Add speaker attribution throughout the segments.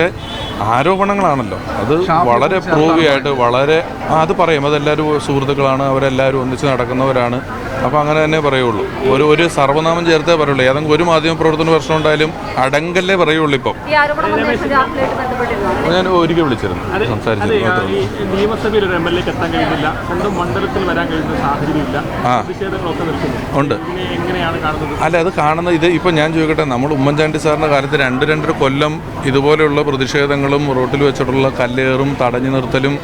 Speaker 1: പക്ഷേ ആരോപണങ്ങളാണല്ലോ. അത് വളരെ പ്രൂവി ആയിട്ട് വളരെ അത് പറയും അതെല്ലാവരും സുഹൃത്തുക്കളാണ് അവരെല്ലാവരും ഒന്നിച്ച് നടക്കുന്നവരാണ്. അപ്പോൾ അങ്ങനെ തന്നെ പറയുള്ളൂ. ഒരു ഒരു സർവനാമം ചേർത്തേ പറയുള്ളൂ. ഏതെങ്കിലും ഒരു മാധ്യമ പ്രവർത്തന പ്രശ്നം ഉണ്ടായാലും അടങ്കല്ലേ പറയുള്ളൂ ഇപ്പം. ഞാൻ ഒരിക്കൽ വിളിച്ചിരുന്നു.
Speaker 2: സംസാരിച്ചു
Speaker 1: സംസാരിച്ചിരുന്നു.
Speaker 2: ആ,
Speaker 1: മാത്രമേ
Speaker 2: ഈ നിയമസഭയിൽ ഒരു എം എൽ എക്ക് എത്താൻ കഴിയുന്നില്ല. സ്വന്തം മണ്ഡലത്തിൽ വരാൻ കഴിയുന്ന സാഹചര്യമില്ല.
Speaker 1: ആ.
Speaker 2: പ്രതിഷേധങ്ങളൊക്കെ
Speaker 1: ഉണ്ട്.
Speaker 2: ഇതിനെ എങ്ങനെയാണ് കാണുന്നത്?
Speaker 1: അല്ല അത് കാണുന്ന ഇത് ഇപ്പം ഞാൻ ചോദിക്കട്ടെ നമ്മൾ ഉമ്മൻചാണ്ടി സാറിന്റെ കാലത്ത് രണ്ട് രണ്ടര കൊല്ലം ഇതുപോലെയുള്ള പ്രതിഷേധങ്ങളും റോട്ടിൽ വെച്ചിട്ടുള്ള കല്ലേറും തടഞ്ഞു നിർത്തലും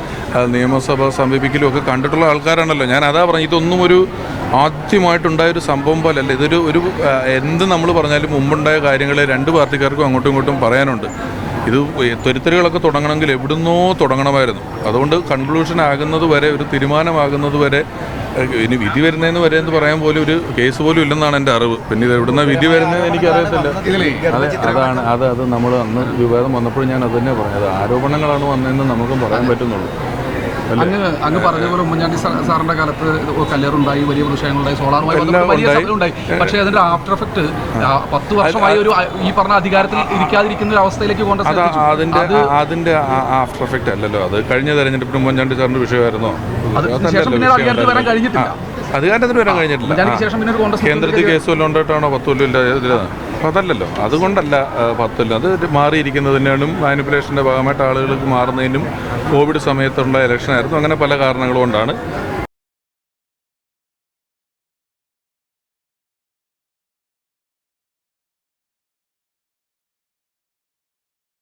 Speaker 1: നിയമസഭ സമീപിക്കലും ഒക്കെ കണ്ടിട്ടുള്ള ആൾക്കാരാണല്ലോ. ഞാൻ അതാ പറഞ്ഞു ഇതൊന്നും ഒരു ആദ്യമായിട്ടുണ്ടായ ഒരു സംഭവം പോലല്ല. ഇതൊരു ഒരു എന്ത് നമ്മൾ പറഞ്ഞാലും മുമ്പുണ്ടായ കാര്യങ്ങൾ രണ്ട് പാർട്ടിക്കാർക്കും അങ്ങോട്ടും ഇങ്ങോട്ടും പറയാനുണ്ട്. ഇത് തുരുത്തലുകളൊക്കെ തുടങ്ങണമെങ്കിൽ എവിടുന്നോ തുടങ്ങണമായിരുന്നു. അതുകൊണ്ട് കൺക്ലൂഷൻ ആകുന്നത് വരെ ഒരു തീരുമാനമാകുന്നത് വരെ ഇനി വിധി വരുന്നതെന്ന് വരെ എന്ന് പറയാൻ പോലും ഒരു കേസ് പോലും ഇല്ലെന്നാണ് എന്റെ അറിവ്. പിന്നെ ഇത് എവിടുന്ന വിധി വരുന്നത് എനിക്കറിയത്തില്ല അതെ അതാണ് അത് അത് നമ്മൾ അന്ന് വിവാദം വന്നപ്പോൾ ഞാൻ അത് തന്നെ പറഞ്ഞത് ആരോപണങ്ങളാണ് വന്നതെന്ന് നമുക്കും പറയാൻ പറ്റുന്നുള്ളൂ.
Speaker 3: അങ്ങ് അങ്ങ് പറഞ്ഞ പോലെ ഉമ്മൻചാണ്ടി സാറിന്റെ കാലത്ത് കല്ലേറുണ്ടായി വലിയ പ്രതിഷേധങ്ങളുണ്ടായി സോളാറുമായി വലിയ
Speaker 1: ഉണ്ടായി.
Speaker 3: പക്ഷേ അതിന്റെ ആഫ്റ്റർ എഫക്ട് പത്ത് വർഷമായി ഒരു ഈ പറഞ്ഞ അധികാരത്തിൽ ഇരിക്കാതിരിക്കുന്ന ഒരു അവസ്ഥയിലേക്ക് കോൺഗ്രസ്
Speaker 1: അത്
Speaker 3: അതിന്റെ
Speaker 1: അതിന്റെ ആഫ്റ്റർ എഫക്റ്റ് അല്ലല്ലോ. അത് കഴിഞ്ഞ തെരഞ്ഞെടുപ്പിന് ഉമ്മൻചാണ്ടി സാറിന്റെ വിഷയമായിരുന്നോ.
Speaker 3: അധികാരത്തിൽ വരാൻ. കഴിഞ്ഞിട്ടില്ല.
Speaker 1: ആ, അധികാരത്തിന് വരാൻ കഴിഞ്ഞിട്ടില്ല. കേന്ദ്രത്തിൽ കേസ് വല്ലതും ഉണ്ടായിട്ടാണോ പത്ത് കൊല്ലം ഇല്ല അതല്ലല്ലോ. അതുകൊണ്ടല്ല പത്തല്ല. അത് മാറിയിരിക്കുന്നതിനും മാനിപ്പുലേഷന്റെ ഭാഗമായിട്ട് ആളുകൾക്ക് മാറുന്നതിനും കോവിഡ് സമയത്തുള്ള ഇലക്ഷനായിരുന്നു. അങ്ങനെ പല കാരണങ്ങൾ കൊണ്ടാണ്